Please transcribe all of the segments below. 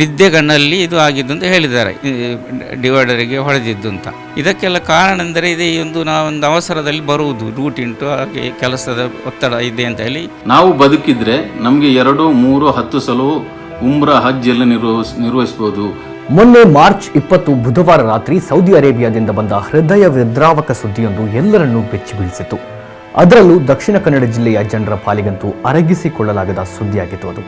ನಿದ್ದೆಗಣ್ಣಲ್ಲಿ ಇದು ಆಗಿದ್ದು ಅಂತ ಹೇಳಿದ್ದಾರೆ. ಡಿವೈಡರಿಗೆ ಹೊಡೆದಿದ್ದು ಅಂತ. ಇದಕ್ಕೆಲ್ಲ ಕಾರಣ ಅಂದರೆ ಇದೇ ಒಂದು ನಾವೊಂದು ಅವಸರದಲ್ಲಿ ಬರುವುದು. ರೂಟ್ ಉಂಟು ಹಾಗೆ ಕೆಲಸದ ಒತ್ತಡ ಇದೆ ಅಂತ ಹೇಳಿ. ನಾವು ಬದುಕಿದ್ರೆ ನಮಗೆ ಎರಡು ಮೂರು ಹತ್ತು ಸಲ ಉಮ್ರ ಹಜ್ ಎಲ್ಲ ನಿರ್ವಹಿಸ್ ನಿರ್ವಹಿಸ್ಬೋದು. ಮೊನ್ನೆ ಮಾರ್ಚ್ ಇಪ್ಪತ್ತು ಬುಧವಾರ ರಾತ್ರಿ ಸೌದಿ ಅರೇಬಿಯಾದಿಂದ ಬಂದ ಹೃದಯ ವಿದ್ರಾವಕ ಸುದ್ದಿಯೊಂದು ಎಲ್ಲರನ್ನೂ ಬೆಚ್ಚಿ ಬೀಳಿಸಿತು. ಅದರಲ್ಲೂ ದಕ್ಷಿಣ ಕನ್ನಡ ಜಿಲ್ಲೆಯ ಜನರ ಪಾಲಿಗಂತೂ ಅರಗಿಸಿಕೊಳ್ಳಲಾಗದ ಸುದ್ದಿಯಾಗಿತ್ತು ಅದು.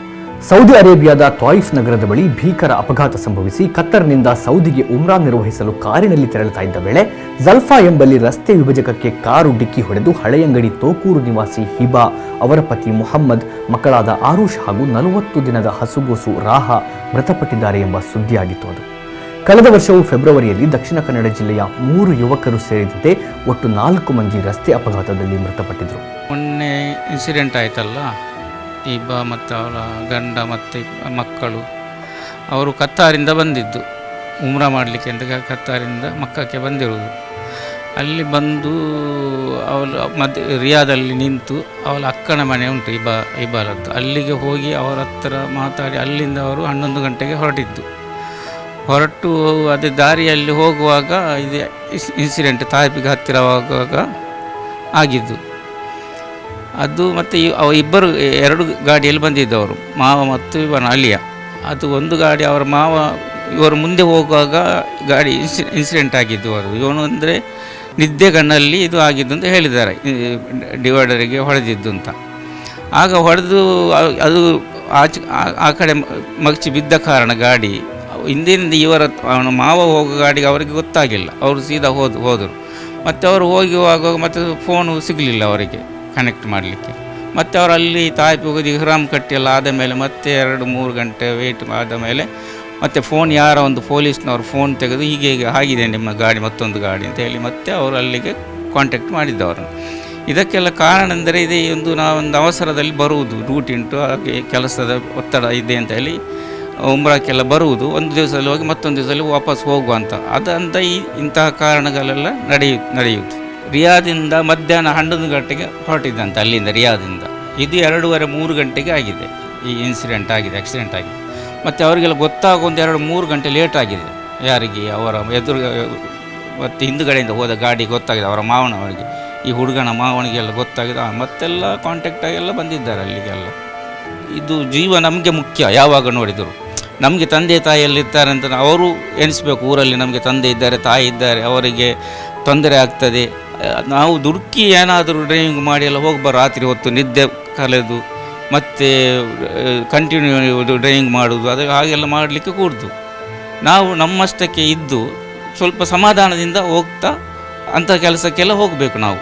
ಸೌದಿ ಅರೇಬಿಯಾದ ತ್ವಾಯಿಫ್ ನಗರದ ಬಳಿ ಭೀಕರ ಅಪಘಾತ ಸಂಭವಿಸಿ ಕತ್ತರ್ನಿಂದ ಸೌದಿಗೆ ಉಮ್ರಾ ನಿರ್ವಹಿಸಲು ಕಾರಿನಲ್ಲಿ ತೆರಳುತ್ತಾ ಇದ್ದ ವೇಳೆ ಜಲ್ಫಾ ಎಂಬಲ್ಲಿ ರಸ್ತೆ ವಿಭಜಕಕ್ಕೆ ಕಾರು ಡಿಕ್ಕಿ ಹೊಡೆದು ಹಳೆಯಂಗಡಿ ತೋಕೂರು ನಿವಾಸಿ ಹಿಬಾ, ಅವರ ಪತಿ ಮೊಹಮ್ಮದ್, ಮಕ್ಕಳಾದ ಆರುಷ್ ಹಾಗೂ ನಲವತ್ತು ದಿನದ ಹಸುಗೋಸು ರಾಹ ಮೃತಪಟ್ಟಿದ್ದಾರೆ ಎಂಬ ಸುದ್ದಿಯಾಗಿತ್ತು ಅದು. ಕಳೆದ ವರ್ಷವು ಫೆಬ್ರವರಿಯಲ್ಲಿ ದಕ್ಷಿಣ ಕನ್ನಡ ಜಿಲ್ಲೆಯ ಮೂರು ಯುವಕರು ಸೇರಿದಂತೆ ಒಟ್ಟು ನಾಲ್ಕು ಮಂದಿ ರಸ್ತೆ ಅಪಘಾತದಲ್ಲಿ ಮೃತಪಟ್ಟಿದ್ದರು. ಮೊನ್ನೆ ಇನ್ಸಿಡೆಂಟ್ ಆಯ್ತಲ್ಲ? ಇಬ್ಬ ಮತ್ತು ಅವರ ಗಂಡ ಮತ್ತು ಮಕ್ಕಳು. ಅವರು ಕತ್ತಾರಿಂದ ಬಂದಿದ್ದು. ಉಮ್ರಾ ಮಾಡಲಿಕ್ಕೆ ಅಂತ ಕತ್ತಾರಿಂದ ಮಕ್ಕಕ್ಕೆ ಬಂದಿರುವುದು. ಅಲ್ಲಿ ಬಂದು ಅವಳು ಮದ್ ರಿಯಾದಲ್ಲಿ ನಿಂತು ಅವಳ ಅಕ್ಕನ ಮನೆ ಉಂಟು ಇಬಾ ಇಬಾಲದ್ದು ಅಲ್ಲಿಗೆ ಹೋಗಿ ಅವರ ಹತ್ರ ಮಾತಾಡಿ ಅಲ್ಲಿಂದ ಅವರು ಹನ್ನೊಂದು ಗಂಟೆಗೆ ಹೊರಟಿದ್ದು. ಹೊರಟು ಅದೇ ದಾರಿಯಲ್ಲಿ ಹೋಗುವಾಗ ಇದು ಇನ್ಸಿಡೆಂಟ್ ತಾಯಿಪಿಗೆ ಹತ್ತಿರವಾಗುವಾಗ ಆಗಿದ್ದು. ಅದು ಮತ್ತು ಅವ ಇಬ್ಬರು ಎರಡು ಗಾಡಿಯಲ್ಲಿ ಬಂದಿದ್ದವರು, ಮಾವ ಮತ್ತು ಇವನ ಅಳಿಯ. ಅದು ಒಂದು ಗಾಡಿ ಅವರ ಮಾವ, ಇವರು ಮುಂದೆ ಹೋಗುವಾಗ ಗಾಡಿ ಇನ್ಸಿ ಇನ್ಸಿಡೆಂಟ್ ಆಗಿದ್ದು ಅದು. ಇವನು ಅಂದರೆ ನಿದ್ದೆಗಣ್ಣಲ್ಲಿ ಇದು ಆಗಿದ್ದು ಅಂತ ಹೇಳಿದ್ದಾರೆ. ಡಿವೈಡರಿಗೆ ಹೊಡೆದಿದ್ದು ಅಂತ. ಆಗ ಹೊಡೆದು ಅದು ಆಚೆ, ಆ- ಕಡೆ ಮಗಚಿ ಬಿದ್ದ ಕಾರಣ ಗಾಡಿ, ಹಿಂದಿನಿಂದ ಇವರ ಅವನ ಮಾವ ಹೋಗೋ ಗಾಡಿಗೆ ಅವರಿಗೆ ಗೊತ್ತಾಗಿಲ್ಲ. ಅವರು ಸೀದಾ ಹೋದ, ಹೋದರು. ಮತ್ತು ಅವರು ಹೋಗಿ ಹೋಗುವಾಗ ಮತ್ತು ಫೋನು ಸಿಗಲಿಲ್ಲ ಅವರಿಗೆ. ಕನೆಕ್ಟ್ ಮಾಡಲಿಕ್ಕೆ. ಮತ್ತು ಅವರಲ್ಲಿ ಅಲ್ಲಿ ತಾಯ್ಪಿ ಹೋಗಿ ಇಹ್ರಾಮ್ ಕಟ್ಟಿಯಲ್ಲ ಆದ ಮೇಲೆ ಮತ್ತೆ ಎರಡು ಮೂರು ಗಂಟೆ ವೆಯ್ಟ್ ಆದ ಮೇಲೆ ಮತ್ತು ಫೋನ್ ಯಾರ ಒಂದು ಪೊಲೀಸ್ನವರು ಫೋನ್ ತೆಗೆದು ಹೀಗೆ ಹೀಗೆ ಆಗಿದೆ ನಿಮ್ಮ ಗಾಡಿ, ಮತ್ತೊಂದು ಗಾಡಿ ಅಂತ ಹೇಳಿ ಮತ್ತೆ ಅವರು ಅಲ್ಲಿಗೆ ಕಾಂಟ್ಯಾಕ್ಟ್ ಮಾಡಿದ್ದವರನ್ನು. ಇದಕ್ಕೆಲ್ಲ ಕಾರಣ ಅಂದರೆ ಇದೇ ಒಂದು ನಾವೊಂದು ಅವಸರದಲ್ಲಿ ಬರುವುದು ರೂಟ್ ಉಂಟು ಹಾಗೆ ಕೆಲಸದ ಒತ್ತಡ ಇದೆ ಅಂತ ಹೇಳಿ ಉಮ್ರಾಕ್ಕೆಲ್ಲ ಬರುವುದು. ಒಂದು ದಿವಸದಲ್ಲಿ ಹೋಗಿ ಮತ್ತೊಂದು ದಿವಸದಲ್ಲಿ ವಾಪಸ್ ಹೋಗುವಂತ ಅದಂತ ಈ ಇಂತಹ ಕಾರಣಗಳೆಲ್ಲ ನಡೆಯು ನಡೆಯುವುದು ರಿಯಾದಿಂದ ಮಧ್ಯಾಹ್ನ ಹನ್ನೊಂದು ಗಂಟೆಗೆ ಹೊರಟಿದ್ದಂತೆ ಅಲ್ಲಿಂದ ರಿಯಾದಿಂದ. ಇದು ಎರಡೂವರೆ ಮೂರು ಗಂಟೆಗೆ ಆಗಿದೆ. ಈ ಇನ್ಸಿಡೆಂಟ್ ಆಗಿದೆ ಆಕ್ಸಿಡೆಂಟ್ ಆಗಿದೆ. ಮತ್ತು ಅವರಿಗೆಲ್ಲ ಗೊತ್ತಾಗ ಒಂದು ಎರಡು ಮೂರು ಗಂಟೆ ಲೇಟ್ ಆಗಿದೆ. ಯಾರಿಗೆ? ಅವರ ಎದುರು, ಮತ್ತು ಹಿಂದುಗಡೆಯಿಂದ ಹೋದ ಗಾಡಿ ಗೊತ್ತಾಗಿದೆ, ಅವರ ಮಾವನ ಅವರಿಗೆ. ಈ ಹುಡುಗನ ಮಾವನಿಗೆಲ್ಲ ಗೊತ್ತಾಗಿದೆ. ಮತ್ತೆಲ್ಲ ಕಾಂಟ್ಯಾಕ್ಟ್ ಆಗಿ ಎಲ್ಲ ಬಂದಿದ್ದಾರೆ ಅಲ್ಲಿಗೆಲ್ಲ. ಇದು ಜೀವ ನಮಗೆ ಮುಖ್ಯ, ಯಾವಾಗ ನೋಡಿದರು. ನಮಗೆ ತಂದೆ ತಾಯಿಯಲ್ಲಿರ್ತಾರೆ ಅಂತ ಅವರು ಎಣಿಸ್ಬೇಕು. ಊರಲ್ಲಿ ನಮಗೆ ತಂದೆ ಇದ್ದಾರೆ, ತಾಯಿ ಇದ್ದಾರೆ, ಅವರಿಗೆ ತೊಂದರೆ ಆಗ್ತದೆ. ನಾವು ದುಡುಕಿ ಏನಾದರೂ ಡ್ರೈವಿಂಗ್ ಮಾಡಿ ಎಲ್ಲ ಹೋಗ್ಬಾರ ರಾತ್ರಿ ಹೊತ್ತು ನಿದ್ದೆ ಕಲೆದು ಮತ್ತು ಕಂಟಿನ್ಯೂ ಡ್ರೈವಿಂಗ್ ಮಾಡೋದು, ಅದು ಹಾಗೆಲ್ಲ ಮಾಡಲಿಕ್ಕೆ ಕೂಡ್ದು. ನಾವು ನಮ್ಮಷ್ಟಕ್ಕೆ ಇದ್ದು ಸ್ವಲ್ಪ ಸಮಾಧಾನದಿಂದ ಹೋಗ್ತಾ ಅಂಥ ಕೆಲಸಕ್ಕೆಲ್ಲ ಹೋಗಬೇಕು ನಾವು.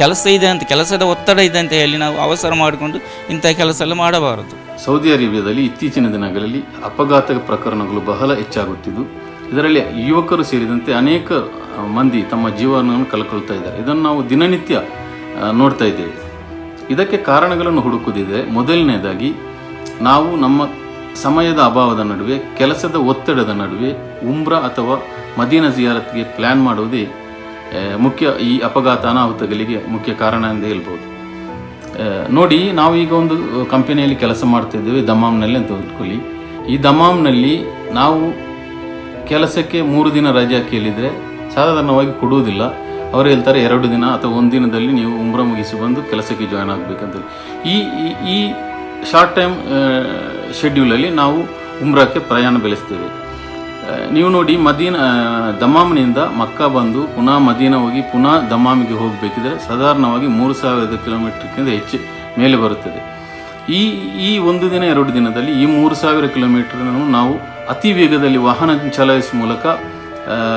ಕೆಲಸ ಇದೆ ಅಂತ, ಕೆಲಸದ ಒತ್ತಡ ಇದೆ ಅಂತ ಹೇಳಿ ನಾವು ಅವಸರ ಮಾಡಿಕೊಂಡು ಇಂಥ ಕೆಲಸ ಎಲ್ಲ ಮಾಡಬಾರದು. ಸೌದಿ ಅರೇಬಿಯಾದಲ್ಲಿ ಇತ್ತೀಚಿನ ದಿನಗಳಲ್ಲಿ ಅಪಘಾತ ಪ್ರಕರಣಗಳು ಬಹಳ ಹೆಚ್ಚಾಗುತ್ತಿದ್ದು ಇದರಲ್ಲಿ ಯುವಕರು ಸೇರಿದಂತೆ ಅನೇಕ ಮಂದಿ ತಮ್ಮ ಜೀವನವನ್ನು ಕಳ್ಕೊಳ್ತಾ ಇದ್ದಾರೆ. ಇದನ್ನು ನಾವು ದಿನನಿತ್ಯ ನೋಡ್ತಾ ಇದ್ದೇವೆ. ಇದಕ್ಕೆ ಕಾರಣಗಳನ್ನು ಹುಡುಕುವುದಿದೆ. ಮೊದಲನೇದಾಗಿ, ನಾವು ನಮ್ಮ ಸಮಯದ ಅಭಾವದ ನಡುವೆ, ಕೆಲಸದ ಒತ್ತಡದ ನಡುವೆ, ಉಮ್ರ ಅಥವಾ ಮದೀನ ಜಿಯಾರತ್ಗೆ ಪ್ಲ್ಯಾನ್ ಮಾಡುವುದೇ ಮುಖ್ಯ, ಈ ಅಪಘಾತ ಅನಾಹುತಗಳಿಗೆ ಮುಖ್ಯ ಕಾರಣ ಎಂದು ಹೇಳ್ಬೋದು. ನೋಡಿ, ನಾವು ಈಗ ಒಂದು ಕಂಪನಿಯಲ್ಲಿ ಕೆಲಸ ಮಾಡ್ತಾ ಇದ್ದೇವೆ, ದಮಾಮ್ನಲ್ಲಿ ಅಂತ ಇಟ್ಕೊಳ್ಳಿ ಈ ದಮಾಮ್ನಲ್ಲಿ ನಾವು ಕೆಲಸಕ್ಕೆ ಮೂರು ದಿನ ರಜೆ ಕೇಳಿದರೆ ಸಾಧಾರಣವಾಗಿ ಕೊಡುವುದಿಲ್ಲ. ಅವರು ಹೇಳ್ತಾರೆ ಎರಡು ದಿನ ಅಥವಾ ಒಂದು ದಿನದಲ್ಲಿ ನೀವು ಉಮ್ರ ಮುಗಿಸಿ ಬಂದು ಕೆಲಸಕ್ಕೆ ಜಾಯ್ನ್ ಆಗಬೇಕಂತೇಳಿ. ಈ, ಈ- ಶಾರ್ಟ್ ಟೈಮ್ ಶೆಡ್ಯೂಲಲ್ಲಿ ನಾವು ಉಮ್ರಾಕ್ಕೆ ಪ್ರಯಾಣ ಬೆಳೆಸ್ತೇವೆ. ನೀವು ನೋಡಿ ಮದೀನ ದಮಾಮ್ನಿಂದ ಮಕ್ಕ ಬಂದು ಪುನಃ ಮದೀನ ಹೋಗಿ ಪುನಃ ದಮಾಮಿಗೆ ಹೋಗಬೇಕಿದ್ರೆ ಸಾಧಾರಣವಾಗಿ ಮೂರು ಸಾವಿರದ ಕಿಲೋಮೀಟರ್ಗಿಂತ ಹೆಚ್ಚು ಮೇಲೆ ಬರುತ್ತದೆ. ಈ ಈ ಒಂದು ದಿನ, ಎರಡು ದಿನದಲ್ಲಿ ಈ ಮೂರು ಸಾವಿರ ಕಿಲೋಮೀಟ್ರನ್ನು ನಾವು ಅತಿ ವೇಗದಲ್ಲಿ ವಾಹನ ಚಲಾಯಿಸುವ ಮೂಲಕ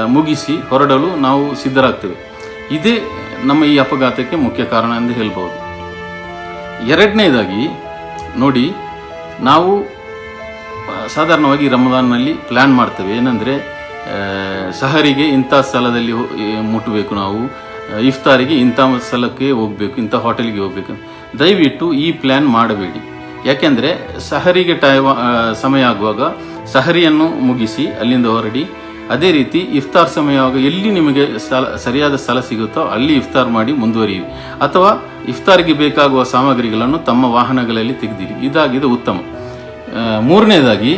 ಮುಗಿಸಿ ಹೊರಡಲು ನಾವು ಸಿದ್ಧರಾಗ್ತೇವೆ. ಇದೇ ನಮ್ಮ ಈ ಅಪಘಾತಕ್ಕೆ ಮುಖ್ಯ ಕಾರಣ ಎಂದು ಹೇಳ್ಬೋದು. ಎರಡನೇದಾಗಿ, ನೋಡಿ, ನಾವು ಸಾಧಾರಣವಾಗಿ ರಮದಾನ್ನಲ್ಲಿ ಪ್ಲ್ಯಾನ್ ಮಾಡ್ತೇವೆ. ಏನಂದರೆ ಸಹರಿಗೆ ಇಂಥ ಸ್ಥಳದಲ್ಲಿ ಮುಟ್ಟಬೇಕು ನಾವು. ಇಫ್ತಾರಿಗೆ ಇಂಥ ಸ್ಥಳಕ್ಕೆ ಹೋಗಬೇಕು, ಇಂಥ ಹೋಟೆಲ್ಗೆ ಹೋಗಬೇಕು. ದಯವಿಟ್ಟು ಈ ಪ್ಲ್ಯಾನ್ ಮಾಡಬೇಡಿ. ಯಾಕೆಂದರೆ, ಸಹರಿಗೆ ಟೈಮ್ ಸಮಯ ಆಗುವಾಗ ಸಹರಿಯನ್ನು ಮುಗಿಸಿ ಅಲ್ಲಿಂದ ಹೊರಡಿ, ಅದೇ ರೀತಿ ಇಫ್ತಾರ್ ಸಮಯವಾಗ ಎಲ್ಲಿ ನಿಮಗೆ ಸ್ಥಳ ಸರಿಯಾದ ಸ್ಥಳ ಸಿಗುತ್ತೋ ಅಲ್ಲಿ ಇಫ್ತಾರ್ ಮಾಡಿ ಮುಂದುವರಿಯಿರಿ. ಅಥವಾ ಇಫ್ತಾರ್ಗೆ ಬೇಕಾಗುವ ಸಾಮಗ್ರಿಗಳನ್ನು ತಮ್ಮ ವಾಹನಗಳಲ್ಲಿ ತೆಗೆದಿರಿ. ಇದಾಗಿದೆ ಉತ್ತಮ. ಮೂರನೇದಾಗಿ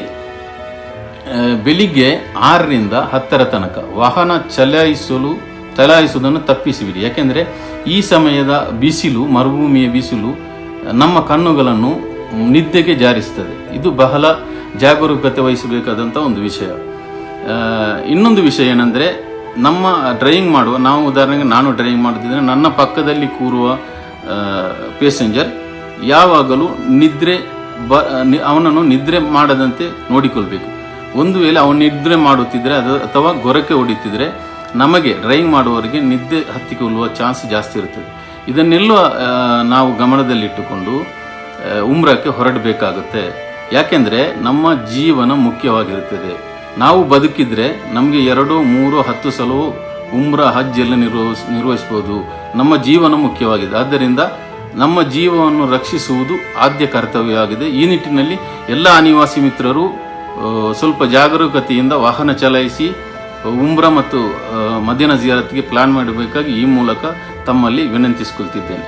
ಬೆಳಿಗ್ಗೆ ಆರರಿಂದ ಹತ್ತರ ತನಕ ವಾಹನ ಚಲಾಯಿಸಲು, ಚಲಾಯಿಸುವುದನ್ನು ತಪ್ಪಿಸಿಬಿಡಿ. ಯಾಕೆಂದರೆ ಈ ಸಮಯದ ಬಿಸಿಲು, ಮರುಭೂಮಿಯ ಬಿಸಿಲು ನಮ್ಮ ಕಣ್ಣುಗಳನ್ನು ನಿದ್ದೆಗೆ ಜಾರಿಸ್ತದೆ. ಇದು ಬಹಳ ಜಾಗರೂಕತೆ ವಹಿಸಬೇಕಾದಂಥ ಒಂದು ವಿಷಯ. ಇನ್ನೊಂದು ವಿಷಯ ಏನಂದರೆ, ನಮ್ಮ ಡ್ರೈವಿಂಗ್ ಮಾಡುವ, ನಾವು ಉದಾಹರಣೆಗೆ ನಾನು ಡ್ರೈವಿಂಗ್ ಮಾಡುತ್ತಿದ್ದರೆ ನನ್ನ ಪಕ್ಕದಲ್ಲಿ ಕೂರುವ ಪ್ಯಾಸೆಂಜರ್ ಯಾವಾಗಲೂ ನಿದ್ರೆ ಬ ಅವನನ್ನು ನಿದ್ರೆ ಮಾಡದಂತೆ ನೋಡಿಕೊಳ್ಬೇಕು. ಒಂದು ವೇಳೆ ಅವನು ನಿದ್ರೆ ಮಾಡುತ್ತಿದ್ದರೆ ಅದು ಅಥವಾ ಗೊರಕೆ ಹೊಡಿತಿದ್ರೆ, ನಮಗೆ ಡ್ರೈವಿಂಗ್ ಮಾಡುವವರಿಗೆ ನಿದ್ದೆ ಹತ್ತಿಕೊಳ್ಳುವ ಚಾನ್ಸ್ ಜಾಸ್ತಿ ಇರುತ್ತದೆ. ಇದನ್ನೆಲ್ಲ ನಾವು ಗಮನದಲ್ಲಿಟ್ಟುಕೊಂಡು ಉಮ್ರಕ್ಕೆ ಹೊರಡಬೇಕಾಗುತ್ತೆ. ಯಾಕೆಂದರೆ ನಮ್ಮ ಜೀವನ ಮುಖ್ಯವಾಗಿರುತ್ತದೆ. ನಾವು ಬದುಕಿದ್ರೆ ನಮಗೆ ಎರಡು, ಮೂರು, ಹತ್ತು ಸಲವೂ ಉಮ್ರ, ಹಜ್ ಎಲ್ಲ ನಿರ್ವಹಿಸ್ ನಿರ್ವಹಿಸ್ಬೋದು. ನಮ್ಮ ಜೀವನ ಮುಖ್ಯವಾಗಿದೆ. ಆದ್ದರಿಂದ ನಮ್ಮ ಜೀವವನ್ನು ರಕ್ಷಿಸುವುದು ಆದ್ಯ ಕರ್ತವ್ಯವಾಗಿದೆ ಈ ನಿಟ್ಟಿನಲ್ಲಿ ಎಲ್ಲ ಅನಿವಾಸಿ ಮಿತ್ರರು ಸ್ವಲ್ಪ ಜಾಗರೂಕತೆಯಿಂದ ವಾಹನ ಚಲಾಯಿಸಿ, ಉಮ್ರ ಮತ್ತು ಮದೀನಾ ಜಿಯಾರತ್ಗೆ ಪ್ಲಾನ್ ಮಾಡಬೇಕಾಗಿ ಈ ಮೂಲಕ ತಮ್ಮಲ್ಲಿ ವಿನಂತಿಸಿಕೊಳ್ತಿದ್ದೇನೆ.